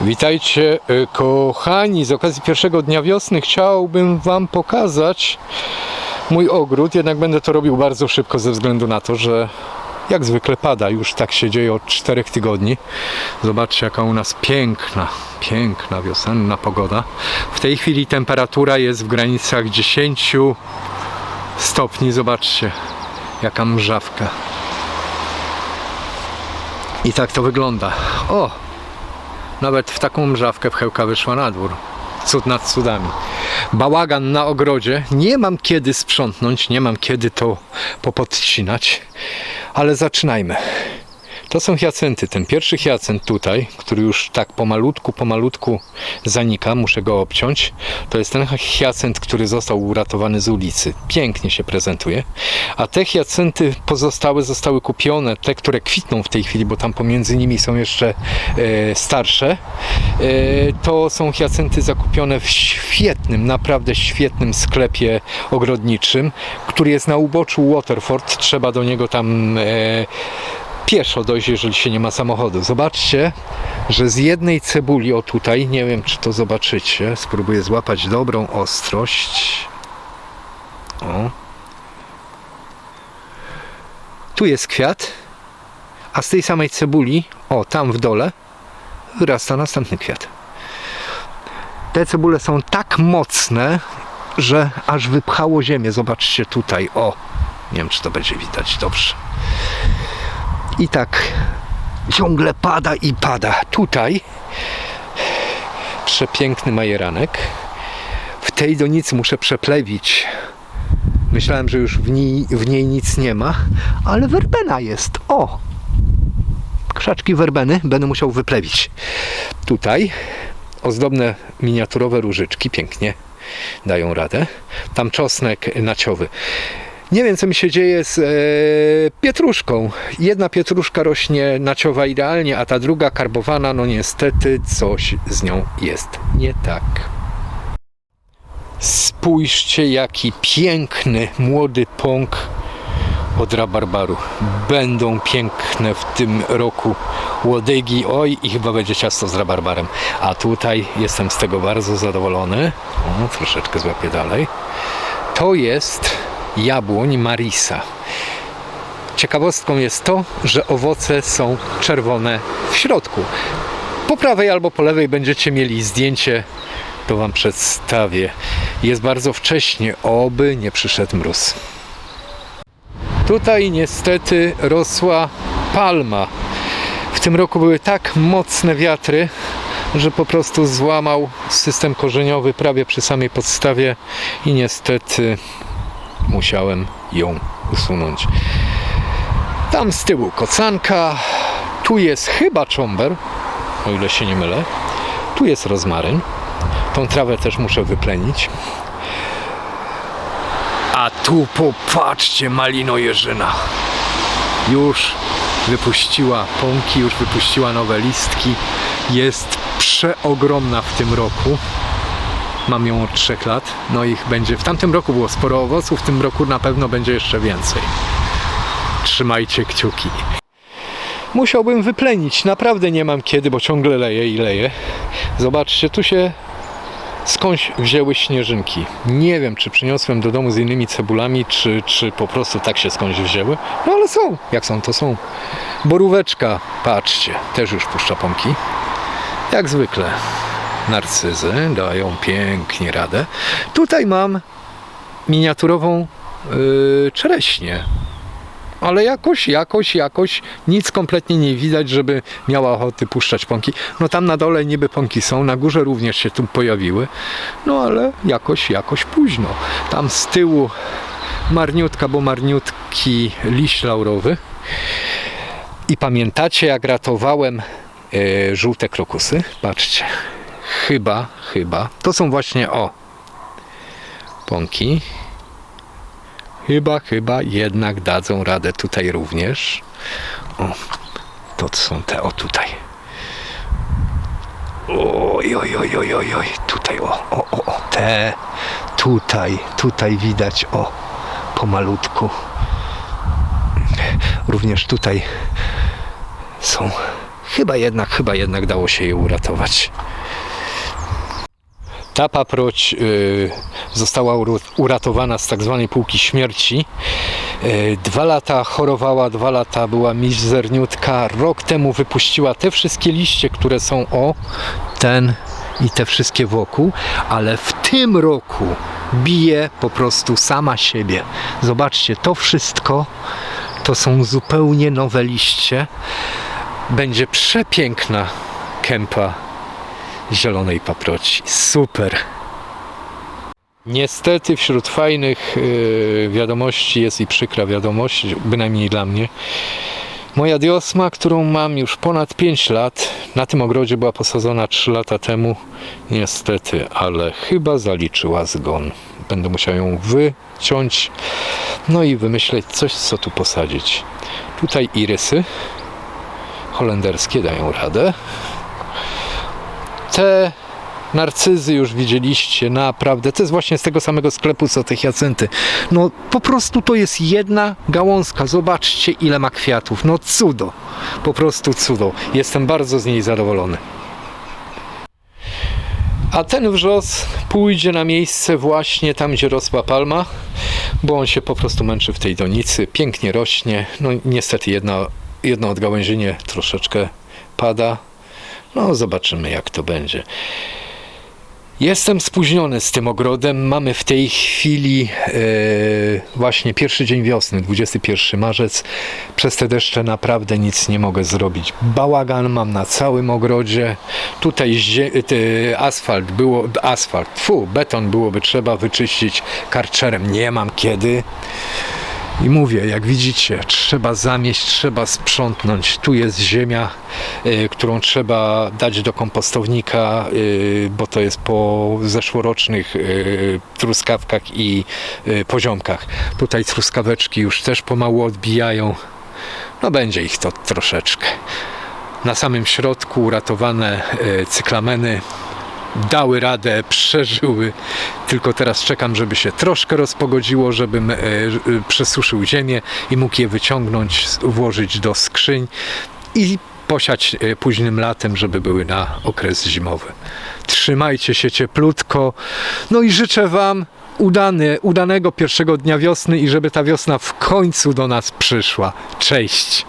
Witajcie e, kochani, z okazji pierwszego dnia wiosny chciałbym Wam pokazać mój ogród, jednak będę to robił bardzo szybko ze względu na to, że jak zwykle pada, już tak się dzieje od czterech tygodni. Zobaczcie jaka u nas piękna, piękna wiosenna pogoda. W tej chwili temperatura jest w granicach 10 stopni, zobaczcie jaka mrzawka. I tak to wygląda. O, nawet w taką mrzawkę pchełka wyszła na dwór. Cud nad cudami. Bałagan na ogrodzie. Nie mam kiedy sprzątnąć, nie mam kiedy to popodcinać, ale zaczynajmy. To są hiacynty. Ten pierwszy hiacynt tutaj, który już tak pomalutku, pomalutku zanika, muszę go obciąć. To jest ten hiacynt, który został uratowany z ulicy. Pięknie się prezentuje. A te hiacynty pozostałe zostały kupione, te, które kwitną w tej chwili, bo tam pomiędzy nimi są jeszcze e, starsze. E, to są hiacynty zakupione w świetnym, naprawdę świetnym sklepie ogrodniczym, który jest na uboczu Waterford. Trzeba do niego tam e, pieszo dojść, jeżeli się nie ma samochodu. Zobaczcie, że z jednej cebuli, o tutaj, nie wiem czy to zobaczycie, spróbuję złapać dobrą ostrość. O. Tu jest kwiat, a z tej samej cebuli, o tam w dole, wyrasta następny kwiat. Te cebule są tak mocne, że aż wypchało ziemię. Zobaczcie tutaj, o. Nie wiem, czy to będzie widać dobrze. I tak ciągle pada i pada. Tutaj przepiękny majeranek. W tej donicy muszę przeplewić. Myślałem, że już w niej, w niej nic nie ma, ale werbena jest. O! Krzaczki werbeny będę musiał wyplewić. Tutaj ozdobne miniaturowe różyczki pięknie dają radę. Tam czosnek naciowy. Nie wiem, co mi się dzieje z e, pietruszką. Jedna pietruszka rośnie naciowa idealnie, a ta druga karbowana, no niestety coś z nią jest nie tak. Spójrzcie, jaki piękny młody pąk od rabarbaru. Będą piękne w tym roku łodygi. Oj, i chyba będzie ciasto z rabarbarem. A tutaj jestem z tego bardzo zadowolony. O, troszeczkę złapię dalej. To jest jabłoń Marisa. Ciekawostką jest to, że owoce są czerwone w środku. Po prawej albo po lewej będziecie mieli zdjęcie, to Wam przedstawię. Jest bardzo wcześnie, oby nie przyszedł mróz. Tutaj niestety rosła palma. W tym roku były tak mocne wiatry, że po prostu złamał system korzeniowy prawie przy samej podstawie i niestety musiałem ją usunąć. Tam z tyłu kocanka, tu jest chyba czomber, o ile się nie mylę. Tu jest rozmaryn. Tą trawę też muszę wyplenić. A tu popatrzcie, malino jeżyna. Już wypuściła pąki, już wypuściła nowe listki. Jest przeogromna w tym roku. Mam ją od 3 lat. No ich będzie. W tamtym roku było sporo owoców, w tym roku na pewno będzie jeszcze więcej. Trzymajcie kciuki. Musiałbym wyplenić. Naprawdę nie mam kiedy, bo ciągle leje i leje. Zobaczcie, tu się skądś wzięły śnieżynki. Nie wiem, czy przyniosłem do domu z innymi cebulami, czy, czy po prostu tak się skądś wzięły. No ale są. Jak są, to są. Boróweczka, patrzcie, też już puszcza pąki. Jak zwykle narcyzy dają pięknie radę. Tutaj mam miniaturową yy, czereśnię. Ale jakoś, jakoś, jakoś nic kompletnie nie widać, żeby miała ochoty puszczać pąki. No tam na dole niby pąki są, na górze również się tu pojawiły. No ale jakoś, jakoś późno. Tam z tyłu marniutka, bo marniutki liść laurowy. I pamiętacie jak ratowałem yy, żółte krokusy? Patrzcie, chyba, chyba. To są właśnie o pąki. Chyba, chyba jednak dadzą radę tutaj również. O, to są te o tutaj. Oj, oj, oj, oj, oj, oj. Tutaj o, o, o, o, te. Tutaj, tutaj widać o pomalutku. Również tutaj są chyba jednak, chyba jednak dało się je uratować. Ta paproć y, została uratowana z tak zwanej półki śmierci. Y, dwa lata chorowała, dwa lata była mizerniutka. Rok temu wypuściła te wszystkie liście, które są o ten i te wszystkie wokół, ale w tym roku bije po prostu sama siebie. Zobaczcie, to wszystko to są zupełnie nowe liście. Będzie przepiękna kępa zielonej paproci. Super. Niestety wśród fajnych yy, wiadomości jest i przykra wiadomość, bynajmniej dla mnie. Moja diosma, którą mam już ponad 5 lat, na tym ogrodzie była posadzona 3 lata temu. Niestety, ale chyba zaliczyła zgon. Będę musiał ją wyciąć, no i wymyśleć coś, co tu posadzić. Tutaj irysy holenderskie dają radę. Te narcyzy już widzieliście, naprawdę. To jest właśnie z tego samego sklepu, co te hiacynty. No po prostu to jest jedna gałązka. Zobaczcie, ile ma kwiatów. No cudo. Po prostu cudo. Jestem bardzo z niej zadowolony. A ten wrzos pójdzie na miejsce właśnie tam, gdzie rosła palma, bo on się po prostu męczy w tej donicy. Pięknie rośnie. No niestety jedno, jedno odgałęzienie troszeczkę pada. No zobaczymy jak to będzie. Jestem spóźniony z tym ogrodem. Mamy w tej chwili e, właśnie pierwszy dzień wiosny, 21 marzec. Przez te deszcze naprawdę nic nie mogę zrobić. Bałagan mam na całym ogrodzie. Tutaj ty, asfalt było, asfalt, fu, beton byłoby trzeba wyczyścić karczerem. Nie mam kiedy. I mówię, jak widzicie, trzeba zamieść, trzeba sprzątnąć. Tu jest ziemia, y, którą trzeba dać do kompostownika, y, bo to jest po zeszłorocznych y, truskawkach i y, poziomkach. Tutaj truskaweczki już też pomału odbijają. No będzie ich to troszeczkę. Na samym środku uratowane y, cyklameny dały radę, przeżyły. Tylko teraz czekam, żeby się troszkę rozpogodziło, żebym e, e, przesuszył ziemię i mógł je wyciągnąć, włożyć do skrzyń i posiać e, późnym latem, żeby były na okres zimowy. Trzymajcie się cieplutko. No i życzę Wam udany, udanego pierwszego dnia wiosny i żeby ta wiosna w końcu do nas przyszła. Cześć!